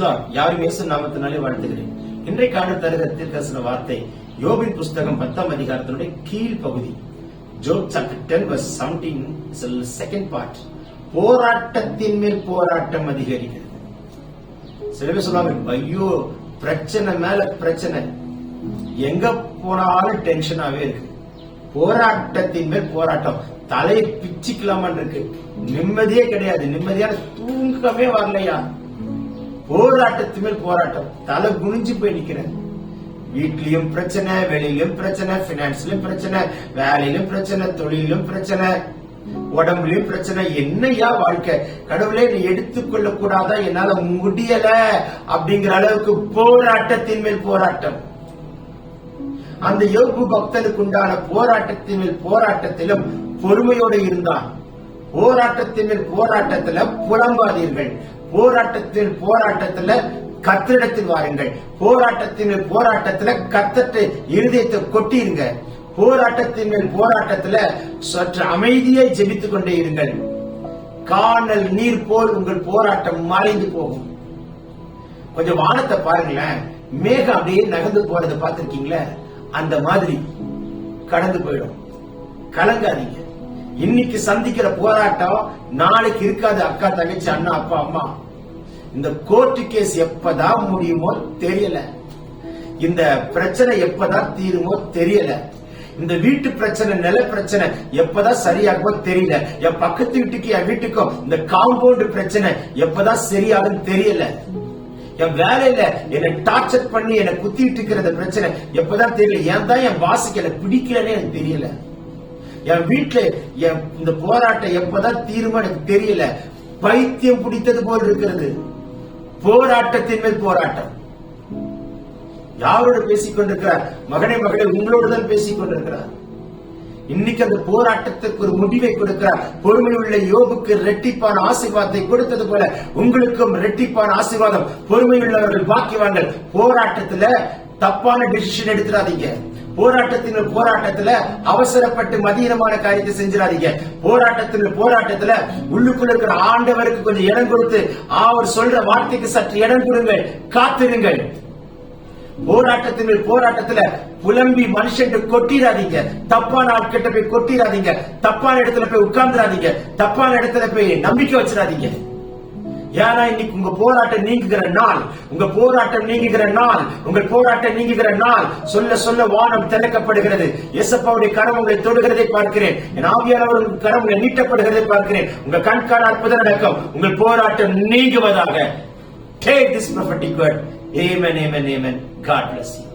பிரைஸ்லார் யாரும் இயேசு நாமத்தினாலே வாழ்த்துகிறேன். இன்றைக்கான தருகத்தில் பேசின வார்த்தை யோபின் புஸ்தகம் பத்தாம் அதிகாரத்தினுடைய கீழ் பகுதி. Job chapter ten verse seventeen second part போராட்டத்தின் மேல் போராட்டம் அதிகரிக்கிறது. சில பேர் சொல்லுவாங்க ஐயோ பிரச்சனை மேல பிரச்சனை. எங்க போனாலும் டென்ஷனாவே இருக்கு. போராட்டத்தின் மேல் போராட்டம். தலையை பிச்சுக்கலாமான் இருக்கு. நிம்மதியே கிடையாது. நிம்மதியான தூங்கவே வரலையா? போராட்டத்து மேல் போராட்டம். தலை குனிஞ்சு போய் நிக்கிறேன். வீட்லயும் பிரச்சனை வெளியிலும் பிரச்சனை பினான்ஸ்லயும் பிரச்சனை வேலையிலும் பிரச்சனை தொழிலும் பிரச்சனை உடம்புலயும் பிரச்சனை. என்னையா வாழ்க்கை? கடவுளே நீ எடுத்துக்கொள்ள கூடாதா என்னால முடியல அப்படிங்கிற அளவுக்கு போராட்டத்தின் மேல் போராட்டம். அந்த யோகு பக்தனுக்கு உண்டான போராட்டத்தின் மேல் போராட்டத்திலும் பொறுமையோடு இருந்தான். போராட்டத்தின் மேல் போராட்டத்துல புலம்பாதீர்கள். போராட்டத்தின் போராட்டத்துல கத்திரிடத்தில் வாருங்கள். போராட்டத்தின் போராட்டத்துல கத்தட்டு இருதயத்தை கொட்டிருங்க. போராட்டத்தின் போராட்டத்துல சற்று அமைதியை ஜெபித்துக் கொண்டே இருங்கள். காணல் நீர் போல் உங்கள் போராட்டம் மறைந்து போகும். கொஞ்சம் வானத்தை பாருங்களேன். மேகம் அப்படியே நகர்ந்து போறதை பார்த்திருக்கீங்களா? அந்த மாதிரி கடந்து போயிடும். கலங்காதீங்க. இன்னைக்கு சந்திக்கிற போராட்டம் நாளைக்கு இருக்காது அக்கா தங்கச்சி அண்ணா அப்பா அம்மா. இந்த கோர்ட்டு கேஸ் எப்பதான் முடியுமோ தெரியல. இந்த பிரச்சனை எப்பதான் தீருமோ தெரியல. இந்த வீட்டு பிரச்சனை நில பிரச்சனை எப்பதான் சரியாகுமோ தெரியல. என் பக்கத்து வீட்டுக்கு என் வீட்டுக்கும் இந்த காம்பவுண்ட் பிரச்சனை எப்பதான் சரியாகும் தெரியல. என் வேலையில என்னை டார்ச்சர் பண்ணி என்னை குத்திட்டு இருக்கிற பிரச்சனை எப்பதான் தெரியல. ஏன் தான் என் வாசிக்க எனக்கு பிடிக்கலன்னு எனக்கு தெரியல. என் வீட்டுல என் இந்த போராட்டம் எப்பதான் தீருமோ எனக்கு தெரியல. பைத்தியம் பிடித்தது போல் இருக்கிறது. போராட்டத்தின் மேல் போராட்டம். யாரோடு பேசிக் கொண்டிருக்கிறார் மகனே மகளே உங்களோடு தான் பேசிக் கொண்டிருக்கிறார் இன்னைக்கு அந்த போராட்டத்துக்கு ஒரு முடிவை கொடுக்கிறார். பொறுமை உள்ள யோபுக்கு ரெட்டிப்பான ஆசீர்வாதத்தை கொடுத்தது போல உங்களுக்கும் ரெட்டிப்பான ஆசீர்வாதம். பொறுமை உள்ளவர்கள் பாக்கியவான்கள். போராட்டத்துல தப்பான டிசிஷன் எடுத்துடாதீங்க. போராட்டத்தின் போராட்டத்துல அவசரப்பட்டு மதியமான காரியத்தை செஞ்சிடாதீங்க. போராட்டத்தின் போராட்டத்துல உள்ளுக்குள்ள இருக்கிற ஆண்டவருக்கு கொஞ்சம் இடம் கொடுத்து அவர் சொல்ற வார்த்தைக்கு சற்று இடம் கொடுங்கள் காத்திருங்கள். போராட்டத்தின் போராட்டத்துல புலம்பி மனுஷன் கொட்டிடாதீங்க. தப்பான ஆட்கிட்ட போய் கொட்டிடாதீங்க. தப்பான இடத்துல போய் உட்கார்ந்துடாதீங்க. தப்பான இடத்துல போய் நம்பிக்கை வச்சிடாதீங்க. ஏன்னா இன்னைக்கு உங்க போராட்டம் நீங்குகிற நாள். உங்க போராட்டம் நீங்குகிற நாள். உங்கள் போராட்டம் நீங்குகிற நாள். சொல்ல சொல்ல வானம் திறக்கப்படுகிறது. எசப்பாவுடைய கரம் உங்களை தொடுகிறதை பார்க்கிறேன். என் ஆவியானவர் உங்கள் கரம் உங்களை நீட்டப்படுகிறதை பார்க்கிறேன். உங்க கண்காண அற்புதம் நடக்கும். உங்கள் போராட்டம் நீங்குவதாக. Take this prophetic word. Amen, amen, amen. God bless you.